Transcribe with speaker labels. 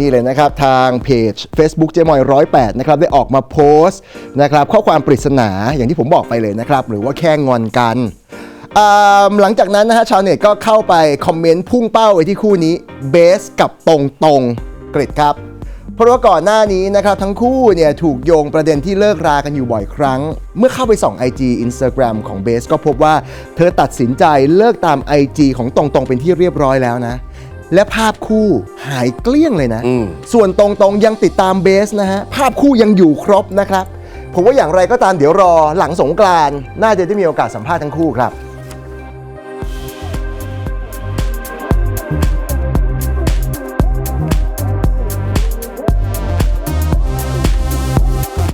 Speaker 1: นี่เลยนะครับ ทางเพจ Facebook เจมอยร้อยแนะครับได้ออกมาโพสต์นะครับข้อความปริศนาอย่างที่ผมบอกไปเลยนะครับ หรือว่าแค่งอนกันอ่าหลังจากนั้นนะฮะชาวเน็ตก็เข้าไปคอมเมนต์พุ่งเป้าไปที่คู่นี้เบสกับตรงตรงกริดครับ เพราะว่าก่อนหน้านี้นะครับทั้งคู่เนี่ยถูกโยงประเด็นที่เลิกรากันอยู่บ่อยครั้ง เมื่อเข้าไปส่อง IG Instagram ของเบสก็พบว่าเธอตัดสินใจเลิกตาม IG ของตรงๆเป็นที่เรียบร้อยแล้วนะ และภาพคู่หายเกลี้ยงเลยนะ
Speaker 2: อืม
Speaker 1: ส่วนตรงๆยังติดตามเบสนะฮะ ภาพคู่ยังอยู่ครบนะครับ ผมว่าอย่างไรก็ตามเดี๋ยวรอหลังสงกรานต์น่าจะได้มีโอกาสสัมภาษณ์ทั้งคู่ครับ